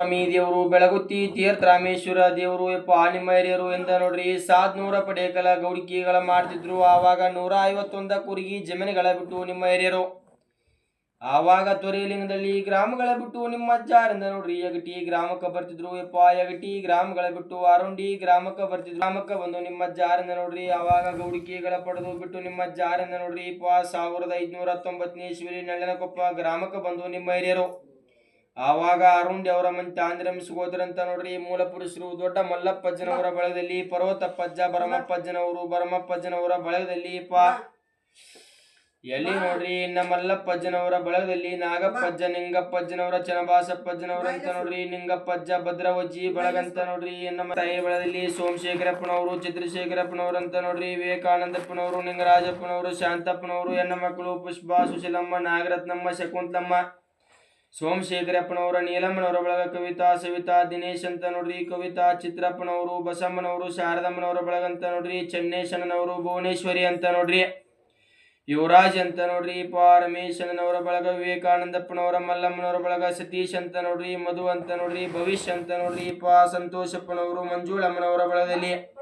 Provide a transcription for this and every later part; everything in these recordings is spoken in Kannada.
ಸ್ವಾಮಿ ದೇವರು, ಬೆಳಗುತ್ತಿ ತೀರ್ಥ ರಾಮೇಶ್ವರ ದೇವರು ಯಪ್ಪ ನಿಮ್ಮ ಹಿರಿಯರು ಎಂದ ನೋಡ್ರಿ ಸಾದ್ನೂರ ಪಡೆಯಕಲ ಗೌಡಿಕೆಗಳ ಮಾಡ್ತಿದ್ರು. ಆವಾಗ ನೂರ ಐವತ್ತೊಂದ ಕುರಿಗಿ ಜಮೀನುಗಳ ಬಿಟ್ಟು ನಿಮ್ಮ ಹಿರಿಯರು. ಆವಾಗ ತೊರೆಲಿಂಗದಲ್ಲಿ ಗ್ರಾಮಗಳ ಬಿಟ್ಟು ನಿಮ್ಮ ಅಜ್ಜಾರಿಂದ ನೋಡ್ರಿ, ಯಗಟಿ ಗ್ರಾಮಕ್ಕೆ ಬರ್ತಿದ್ರು ಯಪ್ಪ ಯಗಟಿ ಗ್ರಾಮಗಳ ಬಿಟ್ಟು ಅರುಂಡಿ ಗ್ರಾಮಕ್ಕೆ ಬರ್ತಿದ್ರು. ಗ್ರಾಮಕ್ಕೆ ಬಂದು ನಿಮ್ಮ ಅಜ್ಜಾರಿಂದ ನೋಡ್ರಿ, ಆವಾಗ ಗೌಡಿಕೆಗಳ ಪಡೆದು ಬಿಟ್ಟು ನಿಮ್ಮ ಅಜ್ಜಾರಿಂದ ನೋಡ್ರಿ ಯಪ್ಪ ಸಾವಿರದ ಐದುನೂರ ಹತ್ತೊಂಬತ್ತನೇ ಇಸ್ವಿಲಿ ನಳ್ಳನಕೊಪ್ಪ ಗ್ರಾಮಕ್ಕೆ ಬಂದು ನಿಮ್ಮ ಹಿರಿಯರು. ಆವಾಗ ಅರುಂಡಿ ಅವರ ಮಂತೆ ಆಂಧ್ರಮಿಸ್ಕೋದ್ರಂತ ನೋಡ್ರಿ ಮೂಲ ಪುರುಷರು ದೊಡ್ಡ ಮಲ್ಲಪ್ಪಜ್ಜನವರ ಬಳಗದಲ್ಲಿ ಪರ್ವತಪ್ಪಜ್ಜ ಭರಮಪ್ಪಜ್ಜನವರು ಭರಮಪ್ಪಜ್ಜನವರ ಬಳಗದಲ್ಲಿ ಪ. ಎಲ್ಲಿ ನೋಡ್ರಿ ಇನ್ನ ಮಲ್ಲಪ್ಪಜ್ಜನವರ ಬಳಗದಲ್ಲಿ ನಾಗಪ್ಪಜ್ಜ ನಿಂಗಪ್ಪಜ್ಜನವರ ಚನಬಾಸಪ್ಪಜ್ಜನವರ ಅಂತ ನೋಡ್ರಿ ನಿಂಗಪ್ಪಜ್ಜ ಭದ್ರವಜ್ಜಿ ಬಳಗಂತ ನೋಡ್ರಿ ನಮ್ಮ ತಾಯಿ ಬಳದಲ್ಲಿ ಸೋಮಶೇಖರಪ್ಪನವರು ಚಂದ್ರಶೇಖರಪ್ಪನವರು ಅಂತ ನೋಡ್ರಿ ವಿವೇಕಾನಂದಪ್ಪನವರು ನಿಂಗರಾಜಪ್ಪನವರು ಶಾಂತಪ್ಪನವರು ಹೆಣ್ಣ ಮಕ್ಕಳು ಪುಷ್ಪ ಸುಶೀಲಮ್ಮ ನಾಗರತ್ನಮ್ಮ ಶಕುಂತಲಮ್ಮ ಸೋಮಶೇಖರಪ್ಪನವರ ನೀಲಮ್ಮನವರ ಬಳಗ ಕವಿತಾ ಸವಿತಾ ದಿನೇಶ್ ಅಂತ ನೋಡ್ರಿ. ಕವಿತಾ ಚಿತ್ರಪ್ಪನವರು, ಬಸಮ್ಮನವರು, ಶಾರದಮ್ಮನವರ ಬಳಗ ಅಂತ ನೋಡ್ರಿ. ಚನ್ನೇಶನವರು ಭುವನೇಶ್ವರಿ ಅಂತ ನೋಡ್ರಿ. ಯುವರಾಜ್ ಅಂತ ನೋಡ್ರಿ. ಪ. ರಮೇಶನವರ ಬಳಗ, ವಿವೇಕಾನಂದಪ್ಪನವರ, ಮಲ್ಲಮ್ಮನವರ ಬಳಗ, ಸತೀಶ್ ಅಂತ ನೋಡ್ರಿ. ಮಧು ಅಂತ ನೋಡ್ರಿ. ಭವಿಷ್ಯ ಅಂತ ನೋಡ್ರಿ. ಪಾ. ಸಂತೋಷಪ್ಪನವರು, ಮಂಜುಳಮ್ಮನವರ ಬಳಗದಲ್ಲಿ.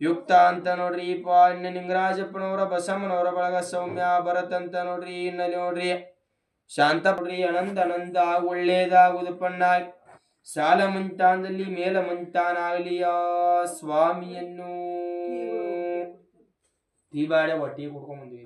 ಯುಕ್ತ ಅಂತ ನೋಡ್ರಿ. ಪಾ. ಇನ್ನು ನಿಂಗರಾಜಪ್ಪನವರ, ಬಸಮ್ಮನವರ ಬಳಗ, ಸೌಮ್ಯ ಭರತ್ ಅಂತ ನೋಡ್ರಿ. ಇನ್ನಲ್ಲಿ ನೋಡ್ರಿ. ಶಾಂತ ಪಡ್ರಿ ಅನಂತ ಅನಂತ ಒಳ್ಳೇದಾಗುವುದಪ್ಪಣ್ಣ ಸಾಲ ಮುಂತಾನದಲ್ಲಿ ಮೇಲ ಮುಂತಾನಾಗಲಿಯ ಸ್ವಾಮಿಯನ್ನು? ಈ ಬಾಡೆ ಹೊಟ್ಟಿ ಕುಡ್ಕೊಂಡ್